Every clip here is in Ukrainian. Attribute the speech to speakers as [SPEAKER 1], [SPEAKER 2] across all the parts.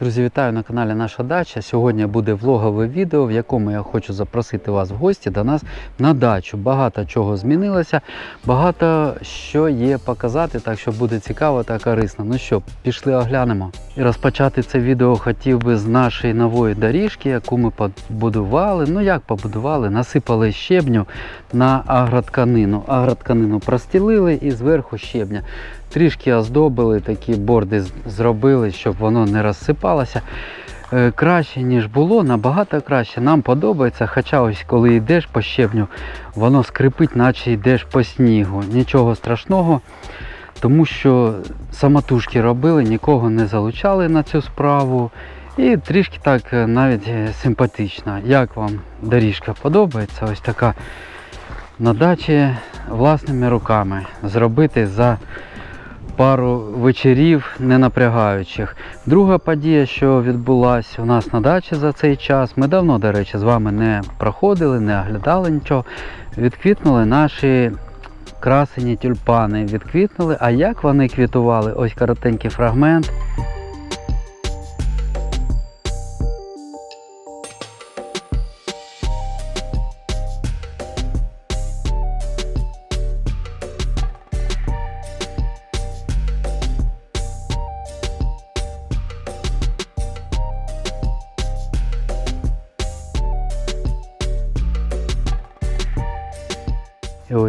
[SPEAKER 1] Друзі, вітаю на каналі Наша Дача. Сьогодні буде влогове відео, в якому я хочу запросити вас в гості до нас на дачу. Багато чого змінилося, багато що є показати, так що буде цікаво та корисно. Ну що, пішли оглянемо. І розпочати це відео хотів би з нашої нової доріжки, яку ми побудували. Ну як побудували? Насипали щебню на агротканину. Агротканину простілили і зверху щебня. Трішки оздобили, такі борди зробили, щоб воно не розсипалося. Е, Краще, ніж було, набагато краще. Нам подобається, хоча ось коли йдеш по щебню, воно скрипить, наче йдеш по снігу. Нічого страшного, тому що самотужки робили, нікого не залучали на цю справу. І трішки так е, навіть е, симпатично. Як вам доріжка подобається? Ось така на дачі власними руками зробити за пару вечорів не напрягаючих. Друга подія, що відбулася у нас на дачі за цей час, ми давно, до речі, з вами не проходили, не оглядали нічого. Відквітнули наші красені тюльпани. Відквітнули. А як вони квітували? Ось коротенький фрагмент.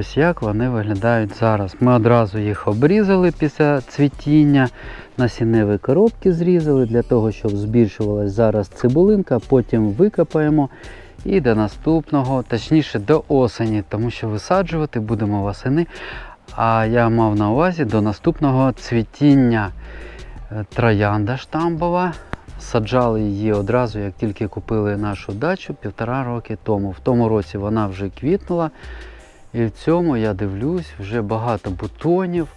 [SPEAKER 1] Ось як вони виглядають зараз. Ми одразу їх обрізали після цвітіння, насінневі коробки зрізали для того, щоб збільшувалась зараз цибулинка, потім викопаємо і до наступного, точніше до осені, тому що висаджувати будемо восени. А я мав на увазі до наступного цвітіння Е, троянда штамбова. Саджали її одразу, як тільки купили нашу дачу півтора роки тому. В тому році вона вже квітнула. І в цьому я дивлюсь вже багато бутонів.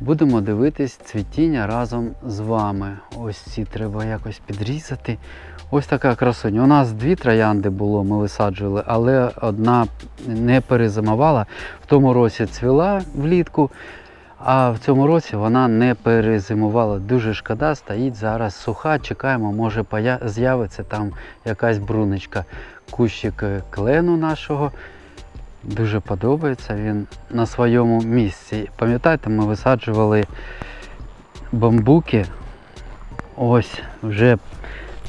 [SPEAKER 1] Будемо дивитись цвітіння разом з вами. Ось ці треба якось підрізати. Ось така красуня. У нас дві троянди було, ми висаджували, але одна не перезимувала. В тому році цвіла влітку, а в цьому році вона не перезимувала. Дуже шкода, стоїть зараз суха. Чекаємо, може з'явиться там якась брунечка. Кущик е, клену нашого. Дуже подобається він на своєму місці. Пам'ятаєте, ми висаджували бамбуки. Ось вже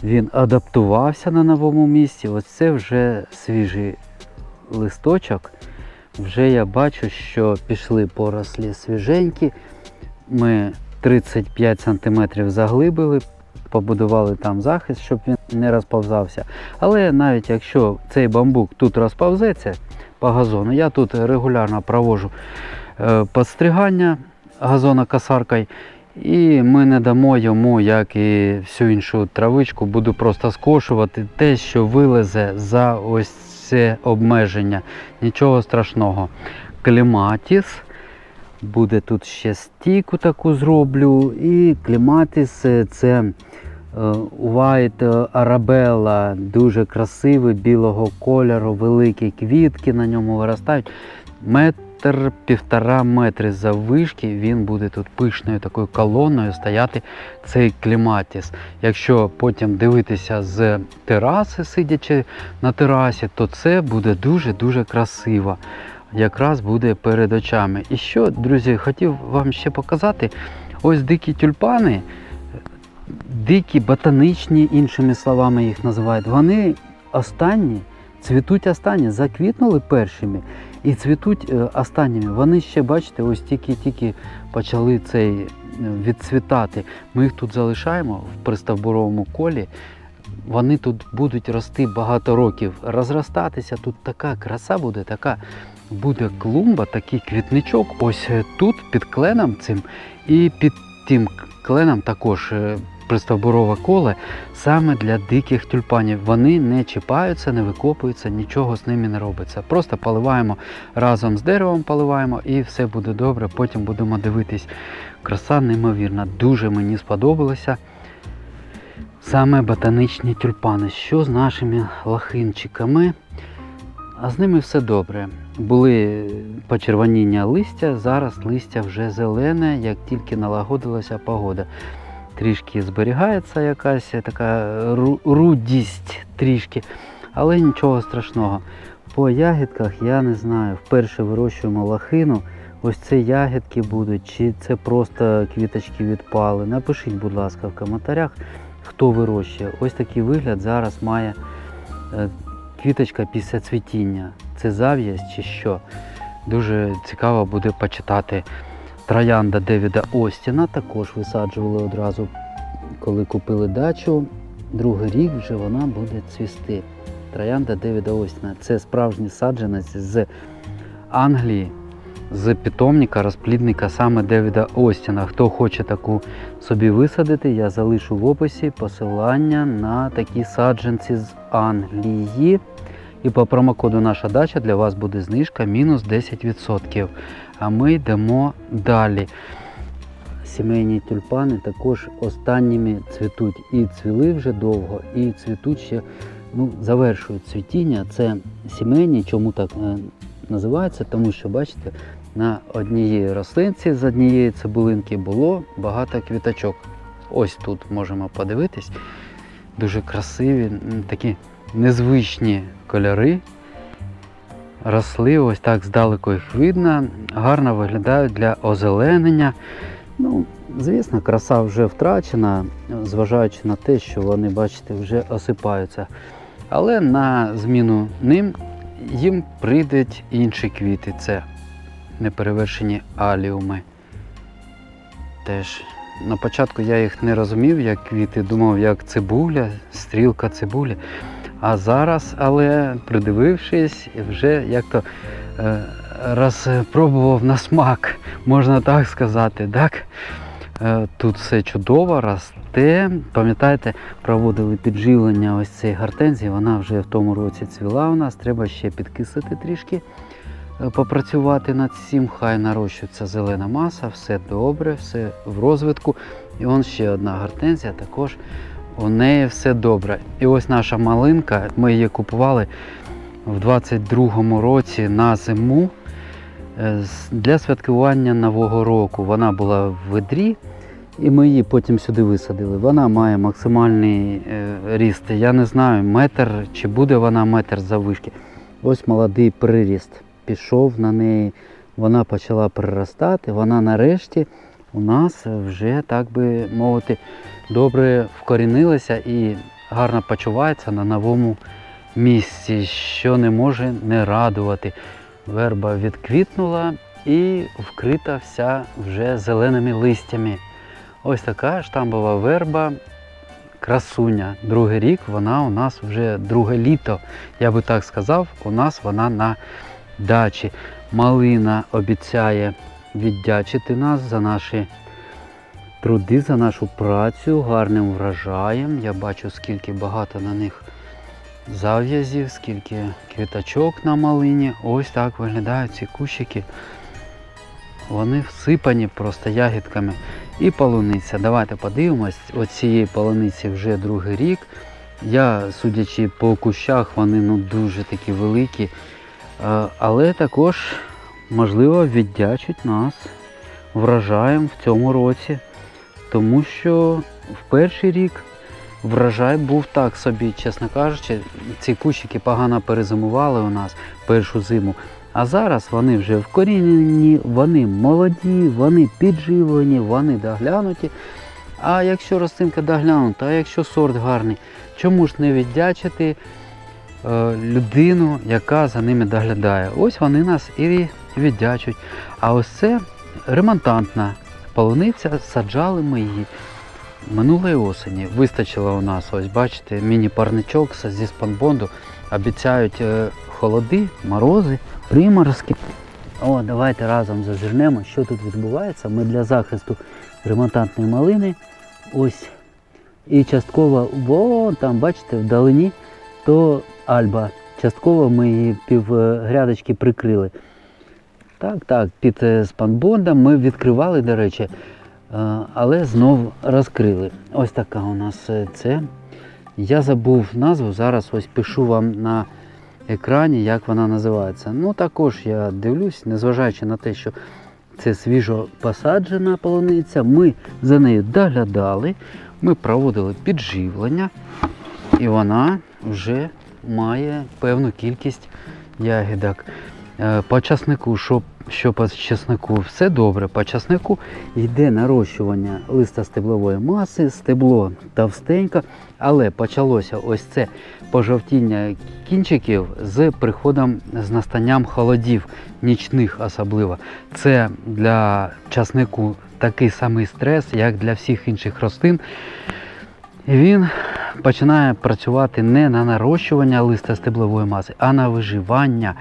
[SPEAKER 1] він адаптувався на новому місці. Ось це вже свіжий листочок. Вже я бачу, що пішли порослі свіженькі. Ми 35 см заглибили, побудували там захист, щоб він не розповзався. Але навіть якщо цей бамбук тут розповзеться по газону, я тут регулярно проводжу е, підстригання газонокосаркою, і ми не дамо йому, як і всю іншу травичку, буду просто скошувати те, що вилезе за ось це обмеження. Нічого страшного. Кліматіс. Буде тут ще стійку таку зроблю. І кліматіс е, це White Arabella, дуже красивий, білого кольору, великі квітки на ньому виростають. Метр півтора метри заввишки він буде тут пишною такою колоною стояти цей кліматіс. Якщо потім дивитися з тераси, сидячи на терасі, то це буде дуже-дуже красиво. Якраз буде перед очами. І що, друзі, хотів вам ще показати. Ось дикі тюльпани, дикі ботаничні, іншими словами їх називають. Вони останні, цвітуть останні, заквітнули першими і цвітуть е, останніми. Вони ще, бачите, ось тільки-тільки почали цей е, відцвітати. Ми їх тут залишаємо в приставбуровому колі. Вони тут будуть рости багато років, розростатися. Тут така краса буде, така буде клумба, такий квітничок. Ось е, тут під кленом цим і під тим кленом також е, коле саме для диких тюльпанів. Вони не чіпаються, не викопуються, нічого з ними не робиться. Просто поливаємо разом з деревом, поливаємо і все буде добре. Потім будемо дивитись. Краса неймовірна. Дуже мені сподобалося. Саме ботанічні тюльпани. Що з нашими лахинчиками? А з ними все добре. Були почервоніння листя, зараз листя вже зелене, як тільки налагодилася погода. Трішки зберігається якась така рудість трішки, але нічого страшного. По ягідках я не знаю. Вперше вирощуємо лохину. Ось це ягідки будуть, чи це просто квіточки відпали. Напишіть, будь ласка, в коментарях, хто вирощує. Ось такий вигляд зараз має е, квіточка після цвітіння. Це зав'язь чи що. Дуже цікаво буде почитати. Троянда Девіда Остіна також висаджували одразу, коли купили дачу. Другий рік вже вона буде цвісти. Троянда Девіда Остіна. Це справжній саджанець з Англії, з питомника, розплідника саме Девіда Остіна. Хто хоче таку собі висадити, я залишу в описі посилання на такі саджанці з Англії. І по промокоду наша дача для вас буде знижка мінус 10%. А ми йдемо далі. Сімейні тюльпани також останніми цвітуть. І цвіли вже довго, і цвітуть ще ну, завершують цвітіння. Це сімейні, чому так е, називається? Тому що, бачите, на одній рослинці з однієї цибулинки було багато квіточок. Ось тут можемо подивитись. Дуже красиві, такі незвичні кольори. Росли ось так здалеку їх видно, гарно виглядають для озеленення. Ну, звісно, краса вже втрачена, зважаючи на те, що вони, бачите, вже осипаються. Але на зміну ним їм прийдуть інші квіти. Це неперевершені аліуми. Теж на початку я їх не розумів, як квіти, думав, як цибуля, стрілка цибулі. А зараз, але придивившись, вже як то е, розпробував на смак, можна так сказати. Так? Е, Тут все чудово, росте. Пам'ятаєте, проводили підживлення ось цієї гортензії, вона вже в тому році цвіла у нас, треба ще підкисати трішки, е, попрацювати над цим, хай нарощується зелена маса, все добре, все в розвитку. І он ще одна гортензія, також у неї все добре. І ось наша малинка, ми її купували в 22-му році на зиму е, для святкування Нового року. Вона була в ведрі, і ми її потім сюди висадили. Вона має максимальний е, ріст. Я не знаю, метр чи буде вона метр заввишки. Ось молодий приріст пішов на неї. Вона почала приростати. Вона нарешті у нас вже, так би мовити, добре вкорінилася і гарно почувається на новому місці, що не може не радувати. Верба відквітнула і вкрита вся вже зеленими листями. Ось така штамбова верба, красуня. Другий рік вона у нас вже друге літо. Я би так сказав, у нас вона на дачі. Малина обіцяє віддячити нас за наші труди, за нашу працю, гарним врожаєм. Я бачу, скільки багато на них зав'язів, скільки квіточок на малині. Ось так виглядають ці кущики. Вони всипані просто ягідками. І полуниця. Давайте подивимось. Оцієї полуниці вже другий рік. Я, судячи по кущах, вони ну, дуже такі великі. Але також, можливо, віддячить нас врожаєм в цьому році. Тому що в перший рік врожай був так собі, чесно кажучи, ці кущики погано перезимували у нас першу зиму. А зараз вони вже вкорінені, вони молоді, вони підживлені, вони доглянуті. А якщо рослинка доглянута, а якщо сорт гарний, чому ж не віддячити е, людину, яка за ними доглядає? Ось вони нас і віддячують. А ось це ремонтантна полуниця, саджали ми її минулої осені. Вистачило у нас, ось бачите, міні-парничок зі спанбонду. Обіцяють е, холоди, морози, приморозки. О, давайте разом зазирнемо, що тут відбувається. Ми для захисту ремонтантної малини. Ось. І частково, вон там, бачите, вдалині, то альба. Частково ми її пів е, прикрили. Так, так, під е, спанбондом ми відкривали, до речі, е, але знов розкрили. Ось така у нас е, це. Я забув назву, зараз ось пишу вам на екрані, як вона називається. Ну також я дивлюсь, незважаючи на те, що Це свіжо посаджена полуниця. Ми за нею доглядали, ми проводили підживлення, і вона вже має певну кількість ягідок. Е, По часнику, що, що по часнику, все добре. По часнику йде нарощування листостеблової маси, стебло товстенько, але почалося ось це пожовтіння кінчиків з приходом, з настанням холодів, нічних особливо. Це для часнику такий самий стрес, як для всіх інших рослин. Він починає працювати не на нарощування листостеблової маси, а на виживання.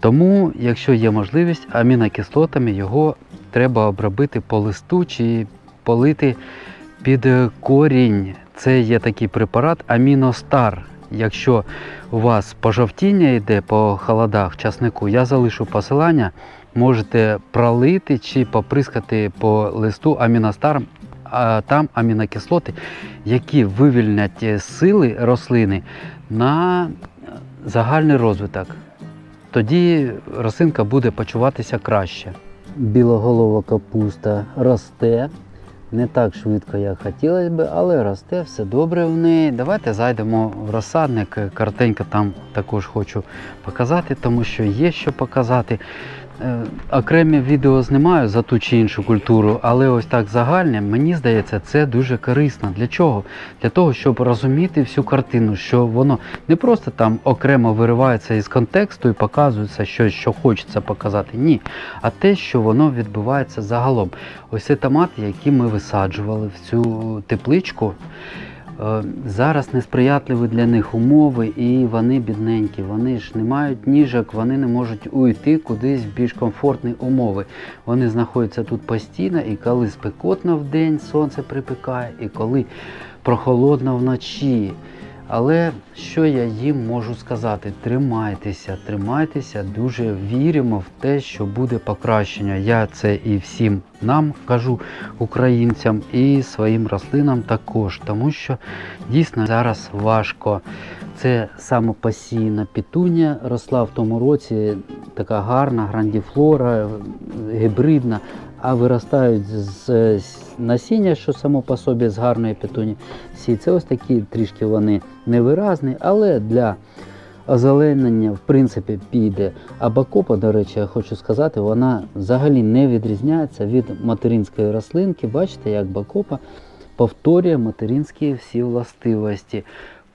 [SPEAKER 1] Тому, якщо є можливість, амінокислотами його треба обробити по листу чи полити під корінь. Це є такий препарат Аміностар. Якщо у вас пожовтіння йде по холодах часнику, я залишу посилання, можете пролити чи поприскати по листу Аміностар. А там амінокислоти, які вивільнять е, сили рослини на загальний розвиток тоді рослинка буде почуватися краще. Білоголова капуста росте. Не так швидко, як хотілося б, але росте, все добре в неї. Давайте зайдемо в розсадник. Картинка там також хочу показати, тому що є що показати. Е, Окремі відео знімаю за ту чи іншу культуру, але ось так загальне, мені здається, це дуже корисно. Для чого? Для того, щоб розуміти всю картину, що воно не просто там окремо виривається із контексту і показується щось, що хочеться показати. Ні. А те, що воно відбувається загалом. Ось це томати, які ми висаджували в цю тепличку. Е, Зараз несприятливі для них умови, і вони бідненькі. Вони ж не мають ніжок, вони не можуть уйти кудись в більш комфортні умови. Вони знаходяться тут постійно, і коли спекотно в день сонце припікає, і коли прохолодно вночі. Але що я їм можу сказати? Тримайтеся, тримайтеся, дуже віримо в те, що буде покращення. Я це і всім нам кажу, українцям, і своїм рослинам також, тому що дійсно зараз важко. Це самопосійна пітунія росла в тому році, така гарна, грандіфлора, гібридна, а виростають з насіння, що само по собі з гарної петуні. Сі. Це ось такі трішки вони невиразні, але для озеленення в принципі піде. А бакопа, до речі, я хочу сказати, вона взагалі не відрізняється від материнської рослинки. Бачите, як бакопа повторює материнські всі властивості.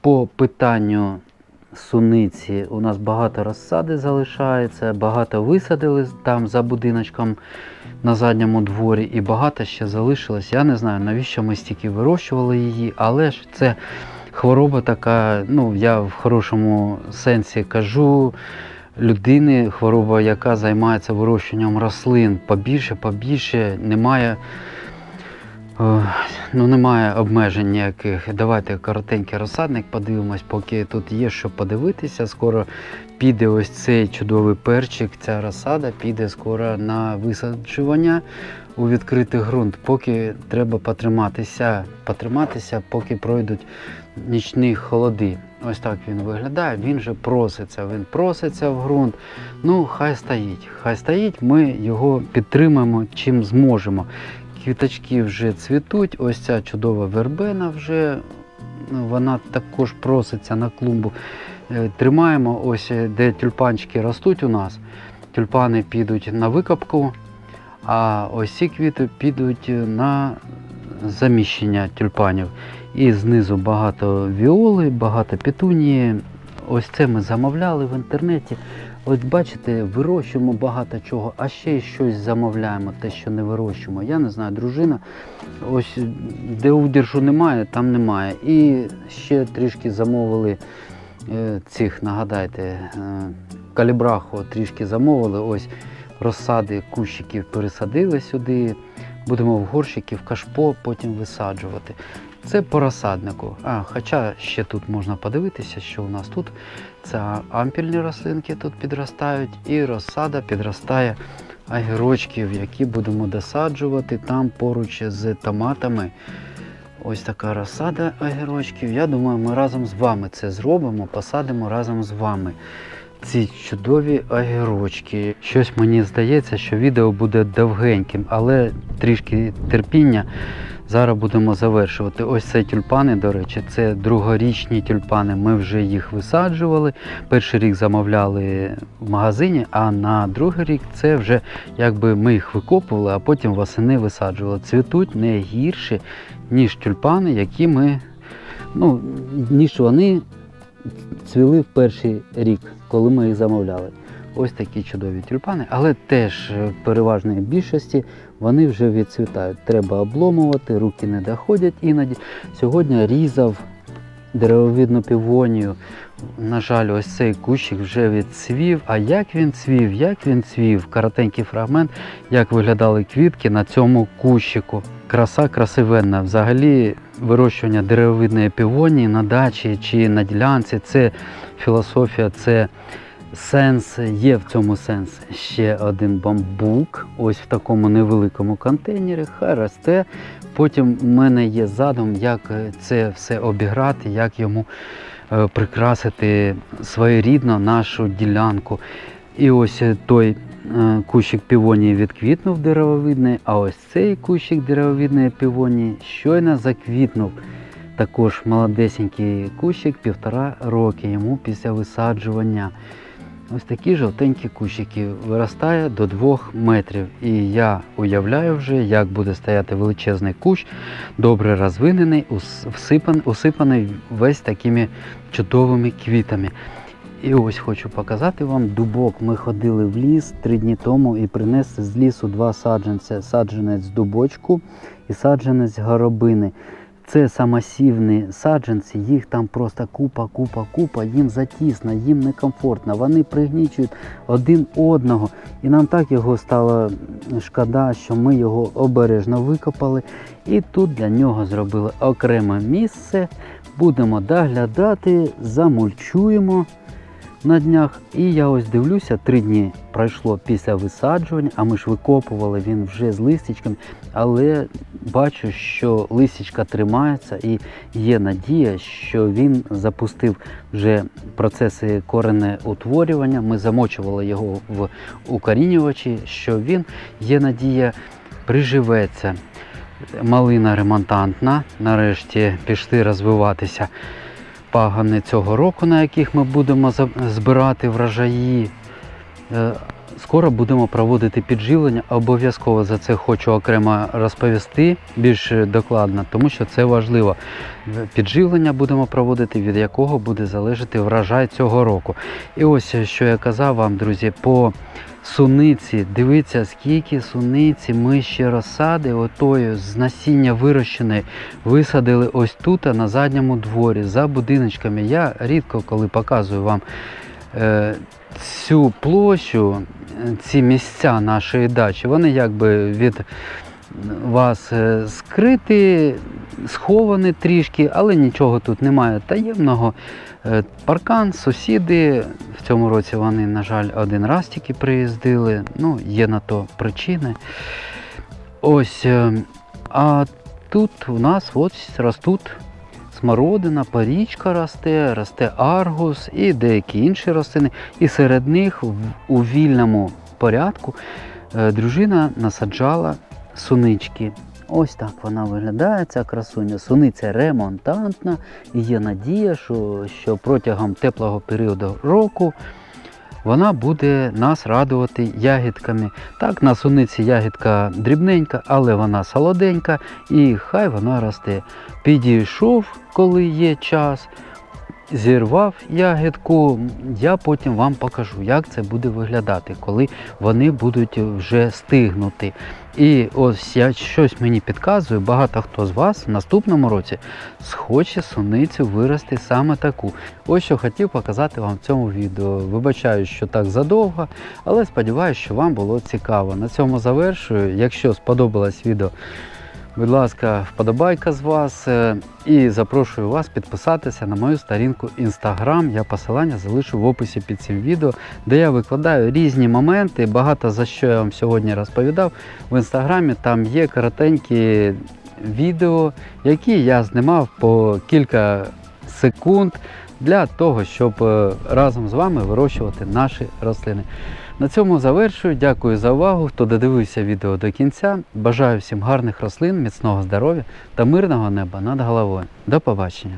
[SPEAKER 1] По питанню суниці у нас багато розсади залишається, багато висадили там за будиночком на задньому дворі, і багато ще залишилось. Я не знаю, навіщо ми стільки вирощували її, але ж це хвороба така, ну я в хорошому сенсі кажу. Людини, хвороба, яка займається вирощуванням рослин, побільше, побільше, немає, ну, немає обмежень ніяких. Давайте коротенький розсадник подивимось, поки тут є що подивитися. Скоро піде ось цей чудовий перчик, ця розсада піде скоро на висаджування у відкритий ґрунт. Поки треба потриматися, потриматися, поки пройдуть нічні холоди. Ось так він виглядає, він же проситься, він проситься в ґрунт. Ну, хай стоїть. Хай стоїть, ми його підтримаємо чим зможемо. Квіточки вже цвітуть, ось ця чудова вербена вже ну, вона також проситься на клумбу. Е, Тримаємо, ось е, де тюльпанчики ростуть у нас. Тюльпани підуть на викопку, а ось ці квіти підуть на заміщення тюльпанів. І знизу багато віоли, багато петунії. Ось це ми замовляли в інтернеті. От бачите, вирощуємо багато чого, а ще й щось замовляємо, те, що не вирощуємо. Я не знаю, дружина. Ось де удержу немає, там немає. І ще трішки замовили е, цих, нагадайте, е, калібраху трішки замовили. Ось розсади кущиків пересадили сюди. Будемо в горщики, в кашпо потім висаджувати. Це по розсаднику. А, хоча ще тут можна подивитися, що у нас тут. Це ампільні рослинки тут підростають, і розсада підростає огірочків, які будемо досаджувати там поруч з томатами. Ось така розсада огірочків. Я думаю, ми разом з вами це зробимо, посадимо разом з вами. ці чудові огірочки. Щось мені здається, що відео буде довгеньким, але трішки терпіння. Зараз будемо завершувати. Ось це тюльпани, до речі, це другорічні тюльпани. Ми вже їх висаджували. Перший рік замовляли в магазині, а на другий рік це вже якби ми їх викопували, а потім восени висаджували. Цвітуть не гірше, ніж тюльпани, які ми, ну, ніж вони цвіли в перший рік, коли ми їх замовляли. Ось такі чудові тюльпани, але теж в переважної більшості вони вже відцвітають. Треба обломувати, руки не доходять іноді. Сьогодні різав деревовидну півонію. На жаль, ось цей кущик вже відцвів. А як він цвів, як він цвів, коротенький фрагмент, як виглядали квітки на цьому кущику. Краса красивенна. Взагалі, вирощування деревовидної півонії на дачі чи на ділянці це філософія, це сенс, є в цьому сенс. Ще один бамбук, ось в такому невеликому контейнері, хай росте. Потім в мене є задум, як це все обіграти, як йому е, прикрасити своєрідно нашу ділянку. І ось той е, кущик півонії відквітнув деревовидний, а ось цей кущик деревовидної півонії щойно заквітнув. Також молодесенький кущик, півтора роки йому після висаджування. Ось такі жовтенькі кущики виростає до 2 метрів. І я уявляю вже, як буде стояти величезний кущ, добре розвинений, ус- всипан- усипаний весь такими чудовими квітами. І ось хочу показати вам дубок. Ми ходили в ліс три дні тому і принесли з лісу два саджанця: саджанець дубочку і саджанець горобини. Це самосівні саджанці, їх там просто купа, купа, купа, їм затісно, їм некомфортно. Вони пригнічують один одного. І нам так його стало шкода, що ми його обережно викопали. І тут для нього зробили окреме місце. Будемо доглядати, замульчуємо на днях. І я ось дивлюся, три дні пройшло після висаджування, а ми ж викопували він вже з листячками, але бачу, що листячка тримається і є надія, що він запустив вже процеси коренеутворювання. Ми замочували його в укорінювачі, що він є надія, приживеться. Малина ремонтантна, нарешті пішли розвиватися пагани цього року, на яких ми будемо збирати врожаї. Е, Скоро будемо проводити підживлення. Обов'язково за це хочу окремо розповісти більш докладно, тому що це важливо. Підживлення будемо проводити, від якого буде залежати врожай цього року. І ось що я казав вам, друзі, по суниці. Дивіться, скільки суниці ми ще розсади, отою з насіння вирощеної, висадили ось тут, на задньому дворі, за будиночками. Я рідко коли показую вам е, цю площу, е, ці місця нашої дачі, вони якби від вас е, скриті, сховані трішки, але нічого тут немає таємного. Е, Паркан, сусіди. В цьому році вони, на жаль, один раз тільки приїздили. Ну, є на то причини. Ось. е, А тут у нас ось ростуть смородина, парічка росте, росте аргус і деякі інші рослини. І серед них у вільному порядку е, дружина насаджала сунички. Ось так вона виглядає, ця красуня. Суниця ремонтантна, і є надія, що, що протягом теплого періоду року вона буде нас радувати ягідками. Так, на суниці ягідка дрібненька, але вона солоденька, і хай вона росте. Підійшов, коли є час, зірвав ягідку, я потім вам покажу, як це буде виглядати, коли вони будуть вже стигнути. І ось я щось мені підказує, багато хто з вас в наступному році схоче суницю вирости саме таку. Ось що хотів показати вам в цьому відео. Вибачаю, що так задовго, але сподіваюся, що вам було цікаво. На цьому завершую. Якщо сподобалось відео, будь ласка, вподобайка з вас. е, І запрошую вас підписатися на мою сторінку Instagram. Я посилання залишу в описі під цим відео, де я викладаю різні моменти. Багато за що я вам сьогодні розповідав. В інстаграмі там є коротенькі відео, які я знімав по кілька секунд для того, щоб е, разом з вами вирощувати наші рослини. На цьому завершую. Дякую за увагу. Хто додивився відео до кінця. Бажаю всім гарних рослин, міцного здоров'я та мирного неба над головою. До побачення!